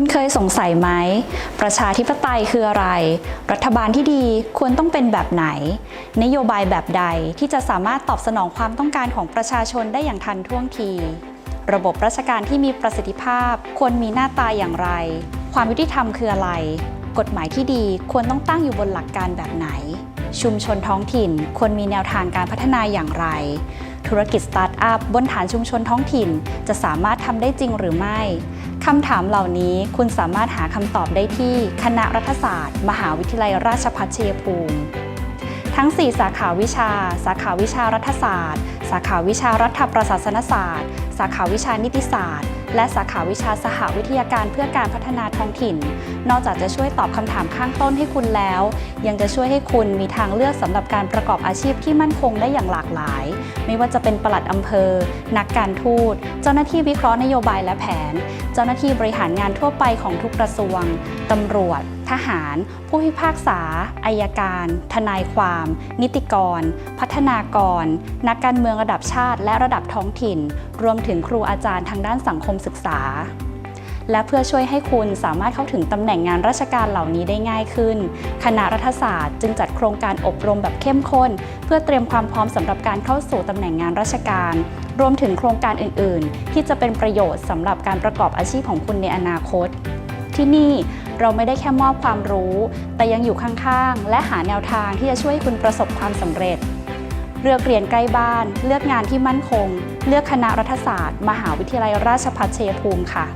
คุณเคยสงสัยไหม ประชาธิปไตยคืออะไร รัฐบาลที่ดีควรต้องเป็นแบบไหน นโยบายแบบใดที่จะสามารถตอบสนองความต้องการของประชาชนได้อย่างทันท่วงที ระบบราชการที่มีประสิทธิภาพ ควรมีหน้าตาอย่างไร ความยุติธรรมคืออะไร กฎหมายที่ดีควรต้องตั้งอยู่บนหลักการแบบไหน ชุมชนท้องถิ่นควรมีแนวทางการพัฒนาอย่างไร ธุรกิจสตาร์ทอัพบนฐานชุมชนท้องถิ่น จะสามารถทำได้จริงหรือไม่คำถามเหล่านี้คุณสามารถหาคำตอบได้ที่คณะรัฐศาสตร์ มหาวิทยาลัยราชภัฏชัยภูมิ ทั้ง 4 สาขาวิชา สาขาวิชารัฐศาสตร์ สาขาวิชารัฐประศาสนศาสตร์ สาขาวิชานิติศาสตร์ และสาขาวิชาสหวิทยาการเพื่อการพัฒนาท้องถิ่น นอกจากจะช่วยตอบคำถามข้างต้นให้คุณแล้ว ยังจะช่วยให้คุณมีทางเลือกสำหรับการประกอบอาชีพที่มั่นคงได้อย่างหลากหลาย ไม่ว่าจะเป็นปลัดอำเภอ นักการทูต เจ้าหน้าที่วิเคราะห์นโยบายและแผน เจ้าหน้าที่บริหารงานทั่วไปของทุกกระทรวงตำรวจ ทหาร ผู้พิพากษาอายการ ทนายความ นิติกร พัฒนากร นักการเมืองระดับชาติและระดับท้องถิ่น รวมถึงครูอาจารย์ทางด้านสังคมศึกษา และเพื่อช่วยให้คุณสามารถเข้าถึงตำแหน่งงานราชการเหล่านี้ได้ง่ายขึ้น คณะรัฐศาสตร์ จึงจัดโครงการอบรมแบบเข้มข้น เพื่อเตรียมความพร้อมสำหรับการเข้าสู่ตำแหน่งงานราชการรวมถึงโครงการอื่น ๆ ที่จะเป็นประโยชน์สำหรับการประกอบอาชีพของคุณในอนาคต ที่นี่ เราไม่ได้แค่มอบความรู้ แต่ยังอยู่ข้างๆ และหาแนวทางที่จะช่วยคุณประสบความสำเร็จ เลือกเรียนใกล้บ้าน เลือกงานที่มั่นคง เลือกคณะรัฐศาสตร์ มหาวิทยาลัยราชภัฏชัยภูมิค่ะ